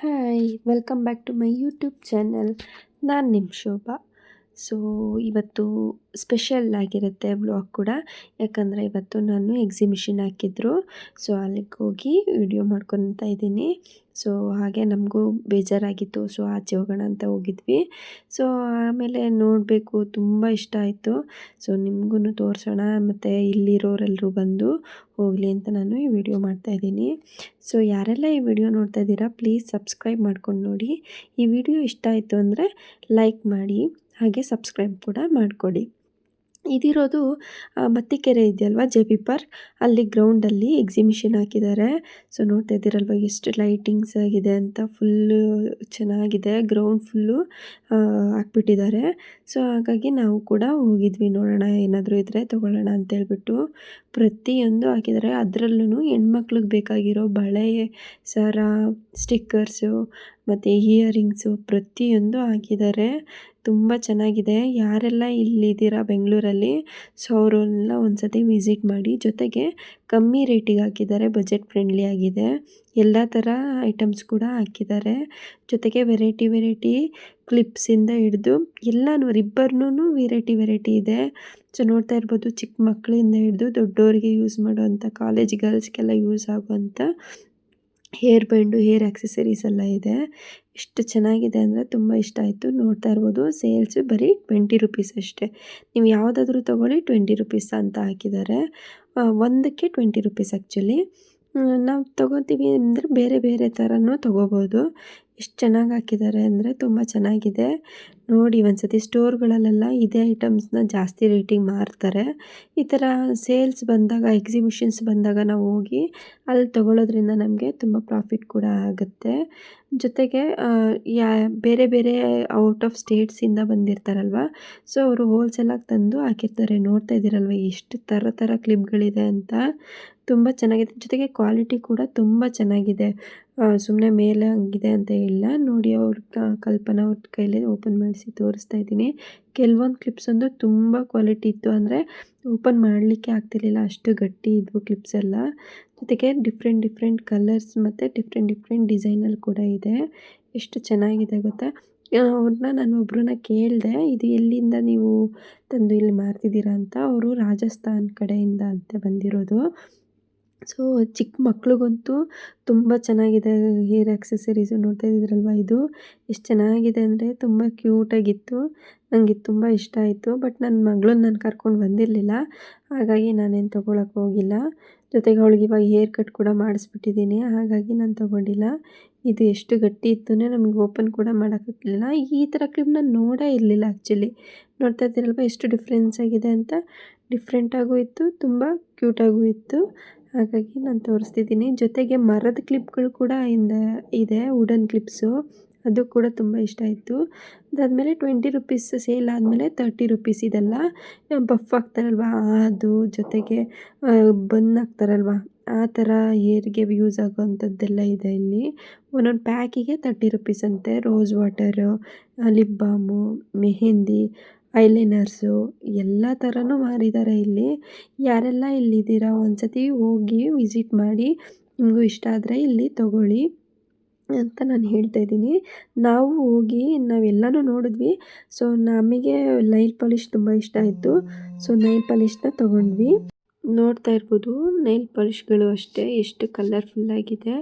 hi welcome back to my YouTube channel ನಾನು ನಿಮ್ಮ Shobha so ಇವತ್ತು ಸ್ಪೆಷಲ್ ಆಗಿರುತ್ತೆ ಬ್ಲಾಗ್ ಕೂಡ. ಯಾಕಂದರೆ ಇವತ್ತು ನಾನು ಎಕ್ಸಿಬಿಷನ್ ಹಾಕಿದ್ರು. ಸೊ ಅಲ್ಲಿಗೆ ಹೋಗಿ ವಿಡಿಯೋ ಮಾಡ್ಕೊತಾ ಇದ್ದೀನಿ. ಸೊ ಹಾಗೆ ನಮಗೂ ಬೇಜಾರಾಗಿತ್ತು. ಸೊ ಆಚೆ ಹೋಗೋಣ ಅಂತ ಹೋಗಿದ್ವಿ. ಸೊ ಆಮೇಲೆ ನೋಡಬೇಕು. ತುಂಬ ಇಷ್ಟ ಆಯಿತು. ಸೊ ನಿಮಗೂ ತೋರಿಸೋಣ. ಮತ್ತು ಇಲ್ಲಿರೋರೆಲ್ಲರೂ ಬಂದು ಹೋಗಲಿ ಅಂತ ನಾನು ಈ ವಿಡಿಯೋ ಮಾಡ್ತಾಯಿದ್ದೀನಿ ಸೊ ಯಾರೆಲ್ಲ ಈ ವಿಡಿಯೋ ನೋಡ್ತಾ ಇದ್ದೀರಾ ಪ್ಲೀಸ್ ಸಬ್ಸ್ಕ್ರೈಬ್ ಮಾಡ್ಕೊಂಡು ನೋಡಿ. ಈ ವಿಡಿಯೋ ಇಷ್ಟ ಆಯಿತು ಅಂದರೆ ಲೈಕ್ ಮಾಡಿ. ಹಾಗೆ ಸಬ್ಸ್ಕ್ರೈಬ್ ಕೂಡ ಮಾಡಿಕೊಡಿ. ಇದಿರೋದು ಮತ್ತಿಕೆರೆ ಇದೆಯಲ್ವ? ಜೆ ಪಿ ಪಾರ್ಕ್ ಅಲ್ಲಿ ಗ್ರೌಂಡಲ್ಲಿ ಎಕ್ಸಿಬಿಷನ್ ಹಾಕಿದ್ದಾರೆ. ಸೊ ನೋಡ್ತಾ ಇದ್ದೀರಲ್ವ? ಎಷ್ಟು ಲೈಟಿಂಗ್ಸ್ ಆಗಿದೆ ಅಂತ. ಫುಲ್ಲು ಚೆನ್ನಾಗಿದೆ. Ground full ಹಾಕ್ಬಿಟ್ಟಿದ್ದಾರೆ. ಸೊ ಹಾಗಾಗಿ ನಾವು ಕೂಡ ಹೋಗಿದ್ವಿ. ನೋಡೋಣ, ಏನಾದರೂ ಇದ್ದರೆ ತೊಗೊಳ್ಳೋಣ ಅಂತೇಳ್ಬಿಟ್ಟು. ಪ್ರತಿಯೊಂದು ಹಾಕಿದ್ದಾರೆ. ಅದರಲ್ಲೂ ಹೆಣ್ಮಕ್ಳಿಗೆ ಬೇಕಾಗಿರೋ ಬಳೆ, ಸರ ಸ್ಟಿಕ್ಕರ್ಸು ಮತ್ತು ಇಯರಿಂಗ್ಸು ಪ್ರತಿಯೊಂದು ಹಾಕಿದ್ದಾರೆ. ತುಂಬ ಚೆನ್ನಾಗಿದೆ. ಯಾರೆಲ್ಲ ಇಲ್ಲಿದ್ದೀರಾ ಬೆಂಗಳೂರಲ್ಲಿ ಸೊ ಅವರೆಲ್ಲ ಒಂದು ಸತಿ ವಿಸಿಟ್ ಮಾಡಿ. ಜೊತೆಗೆ ಕಮ್ಮಿ ರೇಟಿಗೆ ಹಾಕಿದ್ದಾರೆ ಬಜೆಟ್ ಫ್ರೆಂಡ್ಲಿ ಆಗಿದೆ. ಎಲ್ಲ ಥರ ಐಟಮ್ಸ್ ಕೂಡ ಹಾಕಿದ್ದಾರೆ. ಜೊತೆಗೆ ವೆರೈಟಿ ವೆರೈಟಿ ಕ್ಲಿಪ್ಸಿಂದ ಹಿಡಿದು ಎಲ್ಲನೂ ರಿಬ್ಬರ್ನೂ ವೆರೈಟಿ ವೆರೈಟಿ ಇದೆ. ಸೊ ನೋಡ್ತಾ ಇರ್ಬೋದು, ಚಿಕ್ಕ ಮಕ್ಕಳಿಂದ ಹಿಡಿದು ದೊಡ್ಡವರಿಗೆ ಯೂಸ್ ಮಾಡುವಂಥ ಕಾಲೇಜ್ ಗರ್ಲ್ಸ್ಗೆಲ್ಲ ಯೂಸ್ ಆಗುವಂಥ ಹೇರ್ ಬ್ಯಾಂಡು ಹೇರ್ ಆಕ್ಸೆಸರೀಸ್ ಎಲ್ಲ ಇದೆ. ಎಷ್ಟು ಚೆನ್ನಾಗಿದೆ ಅಂದರೆ ತುಂಬ ಇಷ್ಟ ಆಯಿತು. ನೋಡ್ತಾ ಇರ್ಬೋದು. ಸೇಲ್ಸು ಬರೀ ಟ್ವೆಂಟಿ ರುಪೀಸ್ ಅಷ್ಟೇ. ನೀವು ಯಾವುದಾದ್ರೂ ತೊಗೊಳ್ಳಿ ಟ್ವೆಂಟಿ ರುಪೀಸ್ ಅಂತ ಹಾಕಿದ್ದಾರೆ. ಒಂದಕ್ಕೆ ಟ್ವೆಂಟಿ ರುಪೀಸ್ ಆ್ಯಕ್ಚುಲಿ ನಾವು ತೊಗೋತೀವಿ ಅಂದರೆ ಬೇರೆ ಬೇರೆ ಥರನೂ ತೊಗೋಬೋದು. ಎಷ್ಟು ಚೆನ್ನಾಗಿ ಹಾಕಿದ್ದಾರೆ ಅಂದರೆ ತುಂಬ ಚೆನ್ನಾಗಿದೆ. ನೋಡಿ ಒಂದ್ಸತಿ ಸ್ಟೋರ್ಗಳಲ್ಲೆಲ್ಲ ಇದೇ ಐಟಮ್ಸ್ನ ಜಾಸ್ತಿ ರೇಟಿಂಗ್ ಮಾರ್ತಾರೆ. ಈ ಥರ ಸೇಲ್ಸ್ ಬಂದಾಗ, ಎಕ್ಸಿಬಿಷನ್ಸ್ ಬಂದಾಗ ನಾವು ಹೋಗಿ ಅಲ್ಲಿ ತಗೊಳ್ಳೋದ್ರಿಂದ ನಮಗೆ ತುಂಬ ಪ್ರಾಫಿಟ್ ಕೂಡ ಆಗುತ್ತೆ. ಜೊತೆಗೆ ಯಾ, ಬೇರೆ ಬೇರೆ ಔಟ್ ಆಫ್ ಸ್ಟೇಟ್ಸಿಂದ ಬಂದಿರ್ತಾರಲ್ವ, ಸೊ ಅವರು ಹೋಲ್ಸೇಲಾಗಿ ತಂದು ಹಾಕಿರ್ತಾರೆ. ನೋಡ್ತಾ ಇದ್ದೀರಲ್ವ, ಎಷ್ಟು ಥರ ಥರ ಕ್ಲಿಪ್ಗಳಿದೆ ಅಂತ. ತುಂಬ ಚೆನ್ನಾಗಿದೆ. ಜೊತೆಗೆ ಕ್ವಾಲಿಟಿ ಕೂಡ ತುಂಬ ಚೆನ್ನಾಗಿದೆ. ಸುಮ್ಮನೆ ಮೇಲೆ ಹಂಗಿದೆ ಅಂತ ಇಲ್ಲ. ನೋಡಿ, ಅವ್ರ ಕಲ್ಪನಾ ಅವ್ರ ಕೈಲೇ ಓಪನ್ ಮಾಡಿಸಿ ತೋರಿಸ್ತಾ ಇದ್ದೀನಿ. ಕೆಲವೊಂದು ಕ್ಲಿಪ್ಸ್ ಒಂದು ತುಂಬ ಕ್ವಾಲಿಟಿ ಇತ್ತು. ಅಂದರೆ ಓಪನ್ ಮಾಡಲಿಕ್ಕೆ ಆಗ್ತಿರ್ಲಿಲ್ಲ. ಅಷ್ಟು ಗಟ್ಟಿ ಇದ್ವು ಕ್ಲಿಪ್ಸ್ ಎಲ್ಲ. ಜೊತೆಗೆ ಡಿಫ್ರೆಂಟ್ ಡಿಫ್ರೆಂಟ್ ಕಲರ್ಸ್ ಮತ್ತು ಡಿಫ್ರೆಂಟ್ ಡಿಫ್ರೆಂಟ್ ಡಿಸೈನಲ್ಲಿ ಕೂಡ ಇದೆ. ಎಷ್ಟು ಚೆನ್ನಾಗಿದೆ ಗೊತ್ತಾ? ಅವ್ರನ್ನ ನಾನು ಒಬ್ಬರನ್ನ ಕೇಳಿದೆ, ಇದು ಎಲ್ಲಿಂದ ನೀವು ತಂದು ಇಲ್ಲಿ ಮಾರ್ತಿದ್ದೀರಾ ಅಂತ. ಅವರು ರಾಜಸ್ಥಾನ್ ಕಡೆಯಿಂದ ಅಂತ ಬಂದಿರೋದು. ಸೊ, ಚಿಕ್ಕ ಮಕ್ಳಿಗಂತೂ ತುಂಬ ಚೆನ್ನಾಗಿದೆ. ಹೇರ್ ಆಕ್ಸೆಸರೀಸು ನೋಡ್ತಾ ಇದ್ದೀರಲ್ವ ಇದು? ಎಷ್ಟು ಚೆನ್ನಾಗಿದೆ ಅಂದರೆ ತುಂಬ ಕ್ಯೂಟಾಗಿತ್ತು ನನಗೆ ತುಂಬ ಇಷ್ಟ ಆಯಿತು. ಬಟ್ ನನ್ನ ಮಗಳನ್ನ ನಾನು ಕರ್ಕೊಂಡು ಬಂದಿರಲಿಲ್ಲ. ಹಾಗಾಗಿ ನಾನೇನು ತೊಗೊಳಕ್ಕೆ ಹೋಗಿಲ್ಲ. ಜೊತೆಗೆ ಅವಳಿಗೆ ಇವಾಗ ಹೇರ್ ಕಟ್ ಕೂಡ ಮಾಡಿಸ್ಬಿಟ್ಟಿದ್ದೀನಿ ಹಾಗಾಗಿ ನಾನು ತೊಗೊಂಡಿಲ್ಲ. ಇದು ಎಷ್ಟು ಗಟ್ಟಿ ಇತ್ತು ನಮಗೆ ಓಪನ್ ಕೂಡ ಮಾಡೋಕ್ಕಾಗಲಿಲ್ಲ ಈ ಥರ ಕ್ರೀಮ್ ನಾನು ನೋಡೇ ಇರಲಿಲ್ಲ ಆ್ಯಕ್ಚುಲಿ ನೋಡ್ತಾ ಇದ್ದೀರಲ್ವ ಎಷ್ಟು ಡಿಫ್ರೆನ್ಸ್ ಆಗಿದೆ ಅಂತ. ಡಿಫ್ರೆಂಟಾಗೂ ಇತ್ತು, ತುಂಬ ಕ್ಯೂಟಾಗೂ ಇತ್ತು. ಹಾಗಾಗಿ ನಾನು ತೋರಿಸ್ತಿದ್ದೀನಿ ಜೊತೆಗೆ ಮರದ ಕ್ಲಿಪ್ಗಳು ಕೂಡ ಇಂದ ಇದೆ ವುಡನ್ ಕ್ಲಿಪ್ಸು ಅದು ಕೂಡ ತುಂಬ ಇಷ್ಟ ಆಯಿತು. ಅದಾದಮೇಲೆ ಟ್ವೆಂಟಿ ರುಪೀಸ್ ಸೇಲ್ ಆದಮೇಲೆ ತರ್ಟಿ ರುಪೀಸ್ ಇದೆಲ್ಲ. ಬಫ್ ಆಗ್ತಾರಲ್ವಾ, ಅದು ಜೊತೆಗೆ ಬನ್ ಹಾಕ್ತಾರಲ್ವ ಆ ಥರ ಏರ್ಗೆ ಯೂಸ್ ಆಗೋವಂಥದ್ದೆಲ್ಲ ಇದೆ ಇಲ್ಲಿ. ಒಂದೊಂದು ಪ್ಯಾಕಿಗೆ ತರ್ಟಿ ರುಪೀಸ್ ಅಂತೆ. Rose water lip balm mehndi eyeliners ಎಲ್ಲ ಥರನೂ ಮಾರಿದ್ದಾರೆ ಇಲ್ಲಿ. ಯಾರೆಲ್ಲ ಇಲ್ಲಿದ್ದೀರಾ ಒಂದು ಸತಿ ಹೋಗಿ ವಿಸಿಟ್ ಮಾಡಿ, ನಿಮಗೂ ಇಷ್ಟ ಆದರೆ ಇಲ್ಲಿ ತೊಗೊಳ್ಳಿ ಅಂತ ನಾನು ಹೇಳ್ತಾ ಇದ್ದೀನಿ. ನಾವು ಹೋಗಿ ನಾವೆಲ್ಲನೂ ನೋಡಿದ್ವಿ. ಸೊ ನಮಗೆ ನೈಲ್ ಪಾಲಿಷ್ ತುಂಬ ಇಷ್ಟ ಆಯಿತು. ಸೊ ನೈಲ್ ಪಾಲಿಷ್ನ ತೊಗೊಂಡ್ವಿ. ನೋಡ್ತಾ ಇರ್ಬೋದು ನೈಲ್ ಪಾಲಿಶ್ಗಳು ಅಷ್ಟೇ, ಎಷ್ಟು ಕಲರ್ಫುಲ್ಲಾಗಿದೆ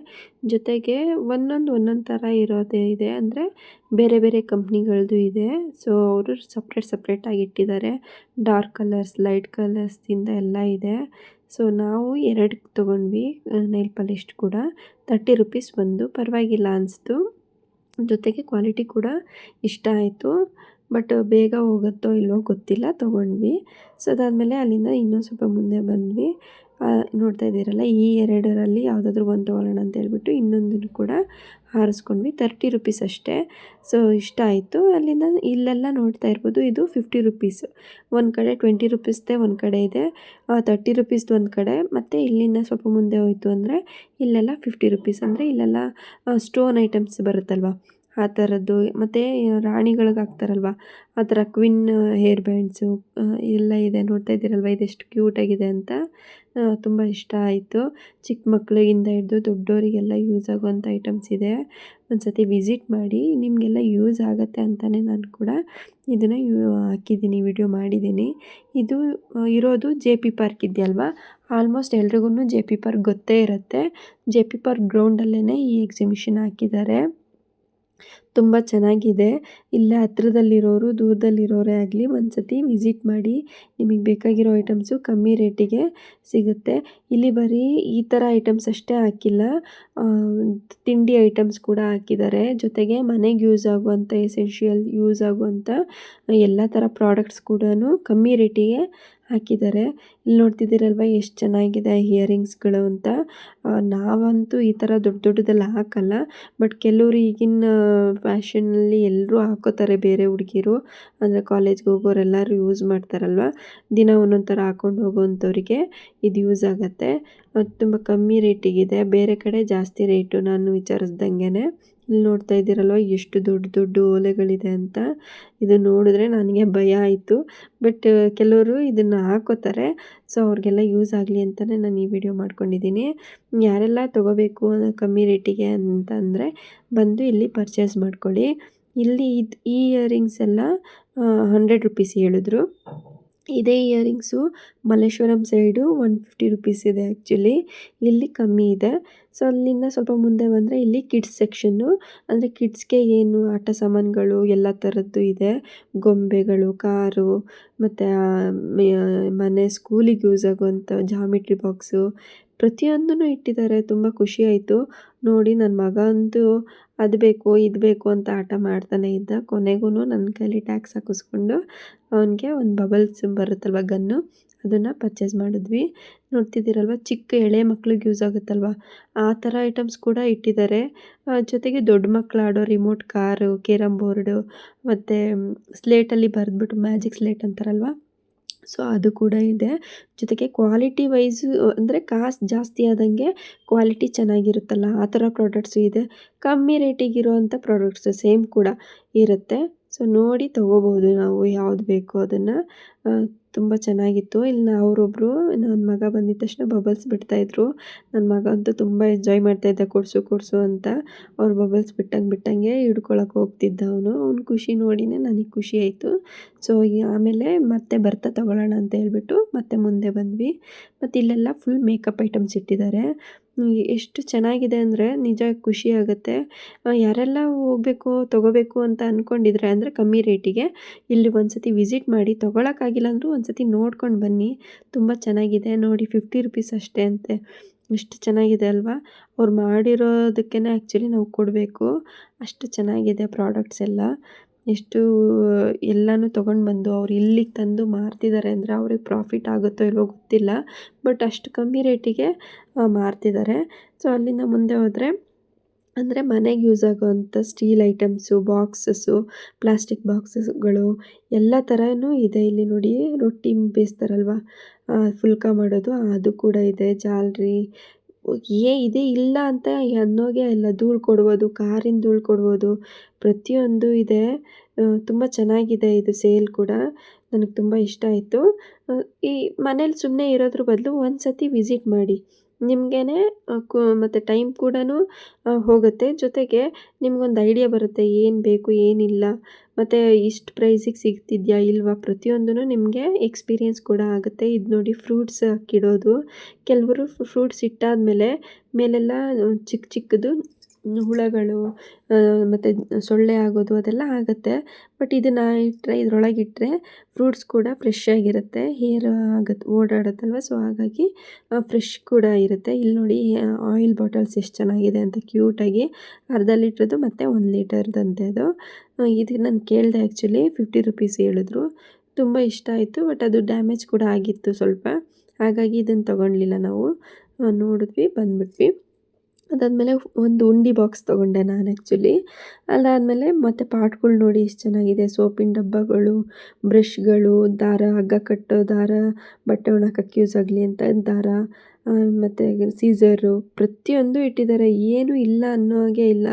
ಜೊತೆಗೆ ಒಂದೊಂದು ಒಂದೊಂದು ಥರ ಇರೋದೇ ಇದೆ. ಅಂದರೆ ಬೇರೆ ಬೇರೆ ಕಂಪ್ನಿಗಳದ್ದು ಇದೆ. ಸೊ ಅವರು ಸಪ್ರೇಟ್ ಸಪ್ರೇಟಾಗಿ ಇಟ್ಟಿದ್ದಾರೆ. ಡಾರ್ಕ್ ಕಲರ್ಸ್ ಲೈಟ್ ಕಲರ್ಸಿಂದ ಎಲ್ಲ ಇದೆ. ಸೊ ನಾವು ಎರಡು ತೊಗೊಂಡ್ವಿ ನೈಲ್ ಪಾಲಿಶ್ ಕೂಡ. ತರ್ಟಿ ರುಪೀಸ್ ಒಂದು ಪರವಾಗಿಲ್ಲ ಅನಿಸ್ತು. ಜೊತೆಗೆ ಕ್ವಾಲಿಟಿ ಕೂಡ ಇಷ್ಟ ಆಯಿತು. ಬಟ್ ಬೇಗ ಹೋಗುತ್ತೋ ಇಲ್ವೋ ಗೊತ್ತಿಲ್ಲ, ತೊಗೊಂಡ್ವಿ. ಸೊ ಅದಾದಮೇಲೆ ಅಲ್ಲಿಂದ ಇನ್ನೂ ಸ್ವಲ್ಪ ಮುಂದೆ ಬಂದ್ವಿ. ನೋಡ್ತಾ ಇದ್ದೀರಲ್ಲ, ಈ ಎರಡರಲ್ಲಿ ಯಾವುದಾದ್ರೂ ಒಂದು ತೊಗೊಳ್ಳೋಣ ಅಂತ ಹೇಳ್ಬಿಟ್ಟು ಇನ್ನೊಂದನ್ನು ಕೂಡ ಹಾರಿಸ್ಕೊಂಡ್ವಿ. ತರ್ಟಿ ರುಪೀಸ್ ಅಷ್ಟೇ. ಸೊ ಇಷ್ಟ ಆಯಿತು. ಅಲ್ಲಿಂದ ಇಲ್ಲೆಲ್ಲ ನೋಡ್ತಾ ಇರ್ಬೋದು, ಇದು ಫಿಫ್ಟಿ ರುಪೀಸ್. ಒಂದು ಕಡೆ ಟ್ವೆಂಟಿ ರುಪೀಸ್ದೇ ಒಂದು ಕಡೆ ಇದೆ. ತರ್ಟಿ ರುಪೀಸ್ದು ಒಂದು ಕಡೆ. ಮತ್ತು ಇಲ್ಲಿಂದ ಸ್ವಲ್ಪ ಮುಂದೆ ಹೋಯಿತು ಅಂದರೆ, ಇಲ್ಲೆಲ್ಲ ಫಿಫ್ಟಿ ರುಪೀಸ್ ಅಂದರೆ ಇಲ್ಲೆಲ್ಲ ಸ್ಟೋನ್ ಐಟಮ್ಸ್ ಬರುತ್ತಲ್ವ? ಆ ಥರದ್ದು. ಮತ್ತು ರಾಣಿಗಳಿಗೆ ಹಾಕ್ತಾರಲ್ವ? ಆ ಥರ ಕ್ವಿನ್, ಹೇರ್ ಬ್ಯಾಂಡ್ಸು ಎಲ್ಲ ಇದೆ. ನೋಡ್ತಾ ಇದ್ದೀರಲ್ವ? ಇದೆಷ್ಟು ಕ್ಯೂಟಾಗಿದೆ ಅಂತ. ತುಂಬ ಇಷ್ಟ ಆಯಿತು. ಚಿಕ್ಕ ಮಕ್ಕಳಿಂದ ಹಿಡಿದು ದೊಡ್ಡವರಿಗೆಲ್ಲ ಯೂಸ್ ಆಗುವಂಥ ಐಟಮ್ಸ್ ಇದೆ. ಒಂದು ಸತಿ ವಿಸಿಟ್ ಮಾಡಿ, ನಿಮಗೆಲ್ಲ ಯೂಸ್ ಆಗುತ್ತೆ ಅಂತಲೇ ನಾನು ಕೂಡ ಇದನ್ನು ಹಾಕಿದ್ದೀನಿ, ವಿಡಿಯೋ ಮಾಡಿದ್ದೀನಿ. ಇದು, ಇರೋದು ಜೆ ಪಿ ಪಾರ್ಕ್ ಇದೆಯಲ್ವ? ಆಲ್ಮೋಸ್ಟ್ ಎಲ್ರಿಗೂ ಜೆ ಪಿ ಪಾರ್ಕ್ ಗೊತ್ತೇ ಇರುತ್ತೆ. ಜೆ ಪಿ ಪಾರ್ಕ್ ಗ್ರೌಂಡಲ್ಲೇ ಈ ಎಕ್ಸಿಬಿಷನ್ ಹಾಕಿದ್ದಾರೆ. ತುಂಬ ಚೆನ್ನಾಗಿದೆ. ಇಲ್ಲೇ ಹತ್ರದಲ್ಲಿರೋರು, ದೂರದಲ್ಲಿರೋರೇ ಆಗಲಿ ಒಂದು ಸತಿ ವಿಸಿಟ್ ಮಾಡಿ ನಿಮಗೆ ಬೇಕಾಗಿರೋ ಐಟಮ್ಸು ಕಮ್ಮಿ ರೇಟಿಗೆ ಸಿಗುತ್ತೆ. ಇಲ್ಲಿ ಬರೀ ಈ ಥರ ಐಟಮ್ಸ್ ಅಷ್ಟೇ ಹಾಕಿಲ್ಲ. ತಿಂಡಿ ಐಟಮ್ಸ್ ಕೂಡ ಹಾಕಿದ್ದಾರೆ. ಜೊತೆಗೆ ಮನೆಗೆ ಯೂಸ್ ಆಗುವಂಥ ಎಸೆನ್ಷಿಯಲ್ ಯೂಸ್ ಆಗುವಂಥ ಎಲ್ಲ ಥರ ಪ್ರಾಡಕ್ಟ್ಸ್ ಕೂಡ ಕಮ್ಮಿ ರೇಟಿಗೆ ಹಾಕಿದ್ದಾರೆ. ಇಲ್ಲಿ ನೋಡ್ತಿದ್ದೀರಲ್ವ ಎಷ್ಟು ಚೆನ್ನಾಗಿದೆ ಇಯರಿಂಗ್ಸ್ಗಳು ಅಂತ. ನಾವಂತೂ ಈ ಥರ ದೊಡ್ಡ ದೊಡ್ಡದೆಲ್ಲ ಹಾಕಲ್ಲ. ಬಟ್ ಕೆಲವರು ಈಗಿನ ಫ್ಯಾಷನಲ್ಲಿ ಎಲ್ಲರೂ ಹಾಕೋತಾರೆ ಬೇರೆ ಹುಡುಗಿರು. ಅಂದರೆ ಕಾಲೇಜ್ಗೆ ಹೋಗೋರೆಲ್ಲರೂ ಯೂಸ್ ಮಾಡ್ತಾರಲ್ವ? ದಿನ ಒಂದೊಂದು ಥರ ಹಾಕ್ಕೊಂಡು ಹೋಗೋವಂಥವ್ರಿಗೆ ಇದು ಯೂಸ್ ಆಗುತ್ತೆ. ತುಂಬ ಕಮ್ಮಿ ರೇಟಿಗಿದೆ. ಬೇರೆ ಕಡೆ ಜಾಸ್ತಿ ರೇಟು ನಾನು ವಿಚಾರಿಸ್ದಂಗೆ ಇಲ್ಲಿ ನೋಡ್ತಾ ಇದ್ದೀರಲ್ವ, ಎಷ್ಟು ದೊಡ್ಡ ದೊಡ್ಡ ಓಲೆಗಳಿದೆ ಅಂತ. ಇದು ನೋಡಿದ್ರೆ ನನಗೆ ಭಯ ಆಯಿತು. ಬಟ್ ಕೆಲವರು ಇದನ್ನು ಹಾಕೋತಾರೆ. ಸೊ, ಅವ್ರಿಗೆಲ್ಲ ಯೂಸ್ ಆಗಲಿ ಅಂತಲೇ ನಾನು ಈ ವಿಡಿಯೋ ಮಾಡ್ಕೊಂಡಿದ್ದೀನಿ. ಯಾರೆಲ್ಲ ತೊಗೋಬೇಕು ಕಮ್ಮಿ ರೇಟಿಗೆ ಅಂತ ಅಂದರೆ ಬಂದು ಇಲ್ಲಿ ಪರ್ಚೇಸ್ ಮಾಡ್ಕೊಳ್ಳಿ. ಇಲ್ಲಿ ಇದು ಈ ಇಯರಿಂಗ್ಸ್ ಎಲ್ಲ ಹಂಡ್ರೆಡ್ ರುಪೀಸ್ ಹೇಳಿದ್ರು. ಇದೇ earrings Malleshwaram side one fifty rupees ಇದೆ ಆ್ಯಕ್ಚುಲಿ. ಇಲ್ಲಿ ಕಮ್ಮಿ ಇದೆ. ಸೊ, ಅಲ್ಲಿಂದ ಸ್ವಲ್ಪ ಮುಂದೆ ಬಂದರೆ ಇಲ್ಲಿ ಕಿಡ್ಸ್ ಸೆಕ್ಷನ್ನು. ಅಂದರೆ ಕಿಡ್ಸ್ಗೆ ಏನು ಆಟ ಸಾಮಾನುಗಳು ಎಲ್ಲ ಥರದ್ದು ಇದೆ. ಗೊಂಬೆಗಳು, ಕಾರು, ಮತ್ತು ಮನೆ, ಸ್ಕೂಲಿಗೆ ಯೂಸ್ ಆಗುವಂಥ ಜಾಮಿಟ್ರಿ ಬಾಕ್ಸು ಪ್ರತಿಯೊಂದೂ ಇಟ್ಟಿದ್ದಾರೆ. ತುಂಬ ಖುಷಿ ಆಯಿತು. ನೋಡಿ ನನ್ನ ಮಗ ಅಂತೂ ಅದು ಬೇಕು, ಇದು ಬೇಕು ಅಂತ ಆಟ ಮಾಡ್ತಾನೆ ಇದ್ದ. ಕೊನೆಗೂ ನನ್ನ ಕೈಲಿ ಟ್ಯಾಕ್ಸ್ ಹಾಕಿಸ್ಕೊಂಡು ಅವನಿಗೆ ಒಂದು ಬಬಲ್ಸ್ ಬರುತ್ತಲ್ವ ಗನ್ನು, ಅದನ್ನು ಪರ್ಚೇಸ್ ಮಾಡಿದ್ವಿ. ನೋಡ್ತಿದ್ದೀರಲ್ವ, ಚಿಕ್ಕ ಎಳೆ ಮಕ್ಳಿಗೆ ಯೂಸ್ ಆಗುತ್ತಲ್ವ? ಆ ಥರ ಐಟಮ್ಸ್ ಕೂಡ ಇಟ್ಟಿದ್ದಾರೆ. ಜೊತೆಗೆ ದೊಡ್ಡ ಮಕ್ಕಳು ಆಡೋ ರಿಮೋಟ್ ಕಾರು ಕೇರಮ್ ಬೋರ್ಡು, ಮತ್ತು ಸ್ಲೇಟಲ್ಲಿ ಬರೆದ್ಬಿಟ್ಟು ಮ್ಯಾಜಿಕ್ ಸ್ಲೇಟ್ ಅಂತಾರಲ್ವ? ಸೊ ಅದು ಕೂಡ ಇದೆ. ಜೊತೆಗೆ ಕ್ವಾಲಿಟಿ ವೈಸು ಅಂದರೆ ಕಾಸು ಜಾಸ್ತಿ ಆದಂಗೆ ಕ್ವಾಲಿಟಿ ಚೆನ್ನಾಗಿರುತ್ತಲ್ಲ, ಆ ಥರ ಪ್ರಾಡಕ್ಟ್ಸು ಇದೆ. ಕಮ್ಮಿ ರೇಟಿಗಿರುವಂಥ ಪ್ರಾಡಕ್ಟ್ಸು ಸೇಮ್ ಕೂಡ ಇರುತ್ತೆ. ಸೊ ನೋಡಿ ತೊಗೋಬೋದು ನಾವು ಯಾವ್ದು ಬೇಕೋ ಅದನ್ನು. ತುಂಬ ಚೆನ್ನಾಗಿತ್ತು. ಇಲ್ಲಿ ಅವರೊಬ್ಬರು ನನ್ನ ಮಗ ಬಂದಿದ್ದ ತಕ್ಷಣ ಬಬಲ್ಸ್ ಬಿಡ್ತಾಯಿದ್ರು ನನ್ನ ಮಗ ಅಂತೂ ತುಂಬ ಎಂಜಾಯ್ ಮಾಡ್ತಾಯಿದ್ದ ಕೊಡಿಸು ಕೊಡಿಸು ಅಂತ. ಅವ್ರು ಬಬಲ್ಸ್ ಬಿಟ್ಟಂಗೆ ಬಿಟ್ಟಂಗೆ ಹಿಡ್ಕೊಳಕ್ಕೆ ಹೋಗ್ತಿದ್ದ ಅವನು. ಅವ್ನ ಖುಷಿ ನೋಡಿನೇ ನನಗೆ ಖುಷಿ ಆಯಿತು. ಸೊ ಆಮೇಲೆ ಮತ್ತೆ ಬರ್ತಾ ತೊಗೊಳ್ಳೋಣ ಅಂತ ಹೇಳ್ಬಿಟ್ಟು ಮತ್ತೆ ಮುಂದೆ ಬಂದ್ವಿ. ಮತ್ತು ಇಲ್ಲೆಲ್ಲ ಫುಲ್ ಮೇಕಪ್ ಐಟಮ್ಸ್ ಇಟ್ಟಿದ್ದಾರೆ. ಎಷ್ಟು ಚೆನ್ನಾಗಿದೆ ಅಂದರೆ ನಿಜ ಖುಷಿ ಆಗುತ್ತೆ. ಯಾರೆಲ್ಲ ಹೋಗಬೇಕು, ತೊಗೋಬೇಕು ಅಂತ ಅಂದ್ಕೊಂಡಿದ್ರೆ ಅಂದರೆ ಕಮ್ಮಿ ರೇಟಿಗೆ ಇಲ್ಲಿ ಒಂದು ಸತಿ ವಿಸಿಟ್ ಮಾಡಿ ತೊಗೊಳಕ್ಕಾಗಿಲ್ಲ ಅಂದರೂ ಒಂದು ಸತಿ ನೋಡ್ಕೊಂಡು ಬನ್ನಿ. ತುಂಬ ಚೆನ್ನಾಗಿದೆ. ನೋಡಿ ಫಿಫ್ಟಿ ರುಪೀಸ್ ಅಷ್ಟೇ ಅಂತೆ. ಎಷ್ಟು ಚೆನ್ನಾಗಿದೆ ಅಲ್ವಾ? ಅವ್ರು ಮಾಡಿರೋದಕ್ಕೇ ಆ್ಯಕ್ಚುಲಿ ನಾವು ಕೊಡಬೇಕು. ಅಷ್ಟು ಚೆನ್ನಾಗಿದೆ ಪ್ರಾಡಕ್ಟ್ಸ್ ಎಲ್ಲ. ಎಷ್ಟು, ಎಲ್ಲನೂ ತೊಗೊಂಡು ಬಂದು ಅವ್ರು ಇಲ್ಲಿಗೆ ತಂದು ಮಾರ್ತಿದ್ದಾರೆ ಅಂದರೆ ಅವ್ರಿಗೆ ಪ್ರಾಫಿಟ್ ಆಗುತ್ತೋ ಇಲ್ವೋ ಗೊತ್ತಿಲ್ಲ. ಬಟ್ ಅಷ್ಟು ಕಮ್ಮಿ ರೇಟಿಗೆ ಮಾರ್ತಿದ್ದಾರೆ ಸೊ ಅಲ್ಲಿಂದ ಮುಂದೆ ಹೋದರೆ ಅಂದರೆ ಮನೆಗೆ ಯೂಸ್ ಆಗೋವಂಥ ಸ್ಟೀಲ್ ಐಟಮ್ಸು ಬಾಕ್ಸಸ್ಸು ಪ್ಲಾಸ್ಟಿಕ್ ಬಾಕ್ಸಸ್ಗಳು ಎಲ್ಲ ಥರನೂ ಇದೆ. ಇಲ್ಲಿ ನೋಡಿ ರೊಟ್ಟಿ ಬೇಯಿಸ್ತಾರಲ್ವ? ಫುಲ್ಕ ಮಾಡೋದು ಅದು ಕೂಡ ಇದೆ. ಜಾಲ್ರಿ, ಏ, ಇದೆ ಇಲ್ಲ ಅಂತ ಅನ್ನೋಗೆ ಇಲ್ಲ ಧೂಳು ಕೊಡ್ಬೋದು, ಕಾರಿನ ಧೂಳು ಕೊಡ್ಬೋದು, ಪ್ರತಿಯೊಂದು ಇದೆ. ತುಂಬ ಚೆನ್ನಾಗಿದೆ ಇದು ಸೇಲ್ ಕೂಡ. ನನಗೆ ತುಂಬ ಇಷ್ಟ ಆಯಿತು. ಈ ಮನೇಲಿ ಸುಮ್ಮನೆ ಇರೋದ್ರ ಬದಲು ಒಂದು ಸತಿ ವಿಸಿಟ್ ಮಾಡಿ. ನಿಮಗೇ ಕು, ಮತ್ತು ಟೈಮ್ ಕೂಡ ಹೋಗುತ್ತೆ. ಜೊತೆಗೆ ನಿಮ್ಗೊಂದು ಐಡಿಯಾ ಬರುತ್ತೆ, ಏನು ಬೇಕು, ಏನಿಲ್ಲ. ಮತ್ತು ಇಷ್ಟು ಪ್ರೈಸಿಗೆ ಸಿಗ್ತಿದೆಯಾ ಇಲ್ವಾ ಪ್ರತಿಯೊಂದೂ ನಿಮಗೆ ಎಕ್ಸ್ಪೀರಿಯೆನ್ಸ್ ಕೂಡ ಆಗುತ್ತೆ. ಇದು ನೋಡಿ ಫ್ರೂಟ್ಸ್ ಹಾಕಿಡೋದು. ಕೆಲವರು ಫ್ರೂಟ್ಸ್ ಇಟ್ಟಾದಮೇಲೆ, ಮೇಲೆಲ್ಲ ಚಿಕ್ಕ ಚಿಕ್ಕದು ಹುಳಗಳು ಮತ್ತು ಸೊಳ್ಳೆ ಆಗೋದು ಅದೆಲ್ಲ ಆಗುತ್ತೆ. ಬಟ್ ಇದನ್ನು ಇಟ್ಟರೆ ಇದ್ರೊಳಗೆ ಇಟ್ಟರೆ ಫ್ರೂಟ್ಸ್ ಕೂಡ ಫ್ರೆಶ್ ಆಗಿರುತ್ತೆ. ಹೇರ್ ಆಗುತ್ತೆ ಓಡಾಡುತ್ತಲ್ವ? ಸೊ ಹಾಗಾಗಿ ಫ್ರೆಶ್ ಕೂಡ ಇರುತ್ತೆ. ಇಲ್ಲಿ ನೋಡಿ ಆಯಿಲ್ ಬಾಟಲ್ಸ್ ಎಷ್ಟು ಚೆನ್ನಾಗಿದೆ ಅಂತ ಕ್ಯೂಟಾಗಿ ಅರ್ಧ ಲೀಟ್ರದ್ದು ಮತ್ತು ಒಂದು ಲೀಟರ್ದಂತೆ ಅದು. ಇದು ನಾನು ಕೇಳಿದೆ ಆ್ಯಕ್ಚುಲಿ ಫಿಫ್ಟಿ ರುಪೀಸ್ ಹೇಳಿದ್ರು. ತುಂಬ ಇಷ್ಟ ಆಯಿತು ಬಟ್ ಅದು ಡ್ಯಾಮೇಜ್ ಕೂಡ ಆಗಿತ್ತು ಸ್ವಲ್ಪ. ಹಾಗಾಗಿ ಇದನ್ನು ತೊಗೊಳ್ಲಿಲ್ಲ ನಾವು. ನೋಡಿದ್ವಿ, ಬಂದ್ಬಿಟ್ವಿ. ಅದಾದಮೇಲೆ ಒಂದು ಉಂಡಿ ಬಾಕ್ಸ್ ತೊಗೊಂಡೆ ನಾನು ಆ್ಯಕ್ಚುಲಿ ಅದಾದಮೇಲೆ ಮತ್ತು ಪಾಟ್ಗಳು ನೋಡಿ ಇಷ್ಟು ಚೆನ್ನಾಗಿದೆ. ಸೋಪಿನ ಡಬ್ಬಗಳು ಬ್ರಷ್ಗಳು ದಾರ, ಹಗ್ಗ ಕಟ್ಟೋ ದಾರ ಬಟ್ಟೆ ಒಣಕಕ್ಕೆ ಯೂಸ್ ಆಗಲಿ ಅಂತ ದಾರ. ಮತ್ತು ಸೀಸರು ಪ್ರತಿಯೊಂದು ಇಟ್ಟಿದ್ದಾರೆ. ಏನೂ ಇಲ್ಲ ಅನ್ನೋ ಹಾಗೆ ಇಲ್ಲ.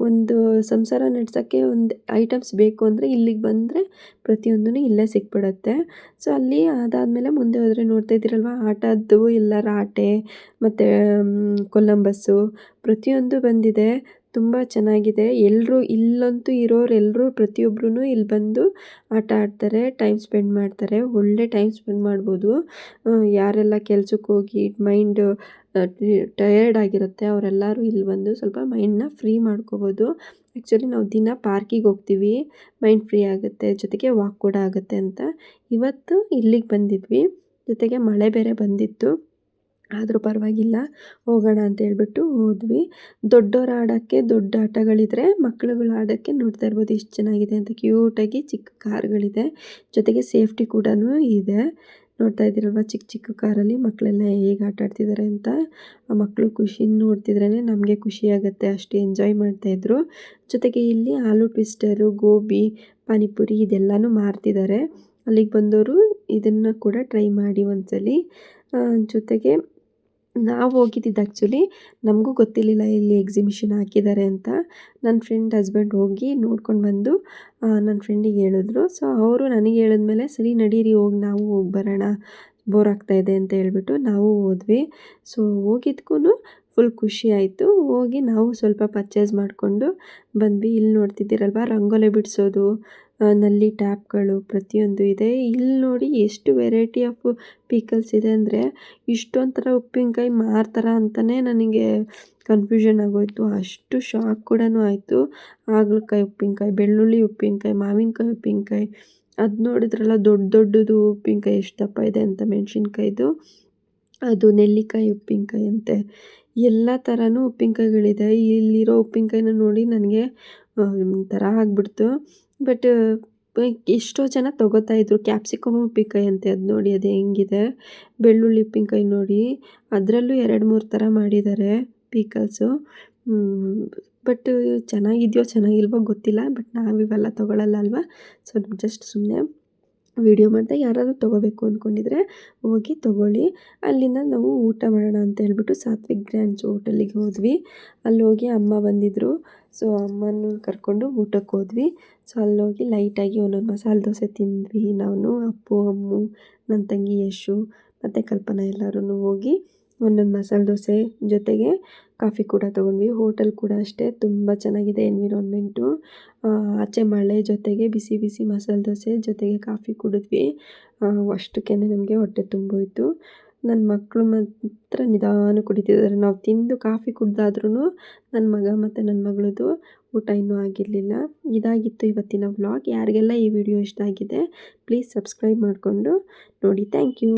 ಒಂದು ಸಂಸಾರ ನಡ್ಸೋಕ್ಕೆ ಒಂದು ಐಟಮ್ಸ್ ಬೇಕು ಅಂದರೆ ಇಲ್ಲಿಗೆ ಬಂದರೆ ಪ್ರತಿಯೊಂದೂ ಇಲ್ಲೇ ಸಿಕ್ಬಿಡತ್ತೆ. ಸೊ ಅಲ್ಲಿ ಅದಾದಮೇಲೆ ಮುಂದೆ ಹೋದರೆ ನೋಡ್ತಾ ಇದ್ದೀರಲ್ವ? ಆಟದ್ದು ಎಲ್ಲ ರಾಟೆ ಮತ್ತು ಕೊಲಂಬಸ್ಸು ಪ್ರತಿಯೊಂದು ಬಂದಿದೆ. ತುಂಬ ಚೆನ್ನಾಗಿದೆ. ಎಲ್ಲರೂ ಇಲ್ಲಂತೂ ಇರೋರೆಲ್ಲರೂ ಪ್ರತಿಯೊಬ್ಬರೂ ಇಲ್ಲಿ ಬಂದು ಆಟ ಆಡ್ತಾರೆ ಟೈಮ್ ಸ್ಪೆಂಡ್ ಮಾಡ್ತಾರೆ. ಒಳ್ಳೆ ಟೈಮ್ ಸ್ಪೆಂಡ್ ಮಾಡ್ಬೋದು. ಯಾರೆಲ್ಲ ಕೆಲ್ಸಕ್ಕೆ ಹೋಗಿ ಮೈಂಡ್ ಟಯರ್ಡ್ ಆಗಿರುತ್ತೆ ಅವರೆಲ್ಲರೂ ಇಲ್ಲಿ ಬಂದು ಸ್ವಲ್ಪ ಮೈಂಡನ್ನ ಫ್ರೀ ಮಾಡ್ಕೋಬೋದು. ಆ್ಯಕ್ಚುಲಿ ನಾವು ದಿನ ಪಾರ್ಕಿಗೆ ಹೋಗ್ತೀವಿ. ಮೈಂಡ್ ಫ್ರೀ ಆಗುತ್ತೆ. ಜೊತೆಗೆ ವಾಕ್ ಕೂಡ ಆಗುತ್ತೆ ಅಂತ. ಇವತ್ತು ಇಲ್ಲಿಗೆ ಬಂದಿದ್ವಿ. ಜೊತೆಗೆ ಮಳೆ ಬೇರೆ ಬಂದಿತ್ತು. ಆದರೂ ಪರವಾಗಿಲ್ಲ, ಹೋಗೋಣ ಅಂತ ಹೇಳ್ಬಿಟ್ಟು ಹೋದ್ವಿ. ದೊಡ್ಡೋರು ಆಡೋಕ್ಕೆ ದೊಡ್ಡ ಆಟಗಳಿದ್ರೆ ಮಕ್ಳುಗಳು ಆಡೋಕ್ಕೆ ನೋಡ್ತಾ ಇರ್ಬೋದು ಎಷ್ಟು ಚೆನ್ನಾಗಿದೆ ಅಂತ ಕ್ಯೂಟಾಗಿ ಚಿಕ್ಕ ಕಾರ್ಗಳಿದೆ. ಜೊತೆಗೆ ಸೇಫ್ಟಿ ಕೂಡ ಇದೆ. ನೋಡ್ತಾ ಇದ್ದೀರಲ್ವ ಚಿಕ್ಕ ಚಿಕ್ಕ ಕಾರಲ್ಲಿ ಮಕ್ಕಳೆಲ್ಲ ಹೇಗೆ ಆಟ ಆಡ್ತಿದ್ದಾರೆ ಅಂತ. ಆ ಮಕ್ಕಳು ಖುಷಿ ನೋಡ್ತಿದ್ರೇ ನಮಗೆ ಖುಷಿ ಆಗುತ್ತೆ, ಅಷ್ಟು ಎಂಜಾಯ್ ಮಾಡ್ತಾಯಿದ್ರು ಜೊತೆಗೆ ಇಲ್ಲಿ ಆಲೂ ಟ್ವಿಸ್ಟರು, ಗೋಬಿ, ಪಾನಿಪುರಿ ಇದೆಲ್ಲನೂ ಮಾರ್ತಿದ್ದಾರೆ. ಅಲ್ಲಿಗೆ ಬಂದವರು ಇದನ್ನು ಕೂಡ ಟ್ರೈ ಮಾಡಿ ಒಂದ್ಸಲಿ. ಜೊತೆಗೆ ನಾವು ಹೋಗಿದ್ದಿದ್ದು ಆ್ಯಕ್ಚುಲಿ ನಮಗೂ ಗೊತ್ತಿರಲಿಲ್ಲ ಇಲ್ಲಿ ಎಕ್ಸಿಬಿಷನ್ ಹಾಕಿದ್ದಾರೆ ಅಂತ. ನನ್ನ ಫ್ರೆಂಡ್ ಹಸ್ಬೆಂಡ್ ಹೋಗಿ ನೋಡ್ಕೊಂಡು ಬಂದು ನನ್ನ ಫ್ರೆಂಡಿಗೆ ಹೇಳಿದ್ರು. ಸೊ ಅವರು ನನಗೆ ಹೇಳಿದ್ಮೇಲೆ ಸರಿ ನಡೀರಿ, ಹೋಗಿ ನಾವು ಹೋಗಿ ಬರೋಣ ಬೋರ್ ಇದೆ ಅಂತ ಹೇಳ್ಬಿಟ್ಟು ನಾವು ಹೋದ್ವಿ. ಸೊ ಹೋಗಿದ್ಕೂ ಫುಲ್ ಖುಷಿ ಆಯಿತು. ಹೋಗಿ ನಾವು ಸ್ವಲ್ಪ ಪರ್ಚೇಸ್ ಮಾಡಿಕೊಂಡು ಬಂದ್ವಿ. ಇಲ್ಲಿ ನೋಡ್ತಿದ್ದೀರಲ್ವ, ರಂಗೋಲೆ ಬಿಡಿಸೋದು ನಲ್ಲಿ ಟ್ಯಾಪ್ಗಳು ಪ್ರತಿಯೊಂದು ಇದೆ. ಇಲ್ಲಿ ನೋಡಿ ಎಷ್ಟು ವೆರೈಟಿ ಆಫ್ ಪಿಕಲ್ಸ್ ಇದೆ ಅಂದರೆ ಇಷ್ಟೊಂದು ಥರ ಉಪ್ಪಿನಕಾಯಿ ಮಾರ್ತಾರ ಅಂತಲೇ ನನಗೆ ಕನ್ಫ್ಯೂಷನ್ ಆಗೋಯಿತು. ಅಷ್ಟು ಶಾಕ್ ಕೂಡ ಆಯಿತು. ಹಾಗಲಕಾಯಿ ಉಪ್ಪಿನಕಾಯಿ, ಬೆಳ್ಳುಳ್ಳಿ ಉಪ್ಪಿನಕಾಯಿ, ಮಾವಿನಕಾಯಿ ಉಪ್ಪಿನಕಾಯಿ, ಅದು ನೋಡಿದ್ರಲ್ಲ ದೊಡ್ಡ ದೊಡ್ಡದು ಉಪ್ಪಿನಕಾಯಿ ಎಷ್ಟು ದಪ್ಪ ಇದೆ ಅಂತ ಮೆಣಸಿನ್ಕಾಯ್ದು. ಅದು ನೆಲ್ಲಿಕಾಯಿ ಉಪ್ಪಿನಕಾಯಿ ಅಂತೆ. ಎಲ್ಲ ಥರನೂ ಉಪ್ಪಿನಕಾಯಿಗಳಿದೆ. ಇಲ್ಲಿರೋ ಉಪ್ಪಿನಕಾಯಿನ ನೋಡಿ ನನಗೆ ಒಂಥರ ಆಗಿಬಿಡ್ತು. ಬಟ್ ಎಷ್ಟೋ ಜನ ತೊಗೋತಾ ಇದ್ರು. ಕ್ಯಾಪ್ಸಿಕಮ್ ಉಪ್ಪಿನಕಾಯಿ ಅಂತೆ, ಅದು ನೋಡಿ, ಅದು ಹೆಂಗಿದೆ. ಬೆಳ್ಳುಳ್ಳಿ ಉಪ್ಪಿನಕಾಯಿ ನೋಡಿ. ಅದರಲ್ಲೂ ಎರಡು ಮೂರು ಥರ ಮಾಡಿದ್ದಾರೆ ಪೀಕಲ್ಸು. ಬಟ್ ಚೆನ್ನಾಗಿದೆಯೋ, ಚೆನ್ನಾಗಿಲ್ವೋ ಗೊತ್ತಿಲ್ಲ. ಬಟ್ ನಾವು ಇವೆಲ್ಲ ತೊಗೊಳಲ್ಲ ಅಲ್ವಾ? ಸೊ, ಜಸ್ಟ್ ಸುಮ್ಮನೆ ವೀಡಿಯೋ ಮಾಡಿದೆ ಯಾರಾದರೂ ತೊಗೋಬೇಕು ಅಂದ್ಕೊಂಡಿದ್ರೆ ಹೋಗಿ ತೊಗೊಳ್ಳಿ. ಅಲ್ಲಿಂದ ನಾವು ಊಟ ಮಾಡೋಣ ಅಂತ ಹೇಳ್ಬಿಟ್ಟು ಸಾತ್ವಿಕ್ ಗ್ರ್ಯಾಂಡ್ಸ್ ಹೋಟೆಲಿಗೆ ಹೋದ್ವಿ. ಅಲ್ಲಿ ಹೋಗಿ ಅಮ್ಮ ಬಂದಿದ್ದರು ಸೊ ಅಮ್ಮನ ಕರ್ಕೊಂಡು ಊಟಕ್ಕೆ ಹೋದ್ವಿ. ಸೊ, ಅಲ್ಲೋಗಿ ಲೈಟಾಗಿ ಒಂದೊಂದು ಮಸಾಲೆ ದೋಸೆ ತಿಂದ್ವಿ ನಾನು ಅಪ್ಪು, ಅಮ್ಮು ನನ್ನ ತಂಗಿ ಯಶು ಮತ್ತು ಕಲ್ಪನಾ ಎಲ್ಲರೂ ಹೋಗಿ ಒಂದೊಂದು ಮಸಾಲೆ ದೋಸೆ ಜೊತೆಗೆ ಕಾಫಿ ಕೂಡ ತೊಗೊಂಡ್ವಿ. ಹೋಟೆಲ್ ಕೂಡ ಅಷ್ಟೇ, ತುಂಬ ಚೆನ್ನಾಗಿದೆ ಎನ್ವಿರಾನ್ಮೆಂಟು ಆಚೆ ಮಳೆ ಜೊತೆಗೆ ಬಿಸಿ ಬಿಸಿ ಮಸಾಲೆ ದೋಸೆ ಜೊತೆಗೆ ಕಾಫಿ ಕುಡಿದ್ವಿ. ಅಷ್ಟಕ್ಕೇ ನಮಗೆ ಹೊಟ್ಟೆ ತುಂಬೋಯಿತು. ನನ್ನ ಮಕ್ಕಳು ಮಾತ್ರ ನಿಧಾನ ಕುಡಿತಿದ್ದಾರೆ. ನಾವು ತಿಂದು ಕಾಫಿ ಕುಡ್ದಾದ್ರೂ ನನ್ನ ಮಗ ಮತ್ತು ನನ್ನ ಮಗಳದು ಊಟ ಇನ್ನೂ ಆಗಿರಲಿಲ್ಲ. ಇದಾಗಿತ್ತು ಇವತ್ತಿನ ವ್ಲಾಗ್ ಯಾರಿಗೆಲ್ಲ ಈ ವಿಡಿಯೋ ಇಷ್ಟ ಆಗಿದೆ ಪ್ಲೀಸ್ ಸಬ್ಸ್ಕ್ರೈಬ್ ಮಾಡಿಕೊಂಡು ನೋಡಿ. Thank you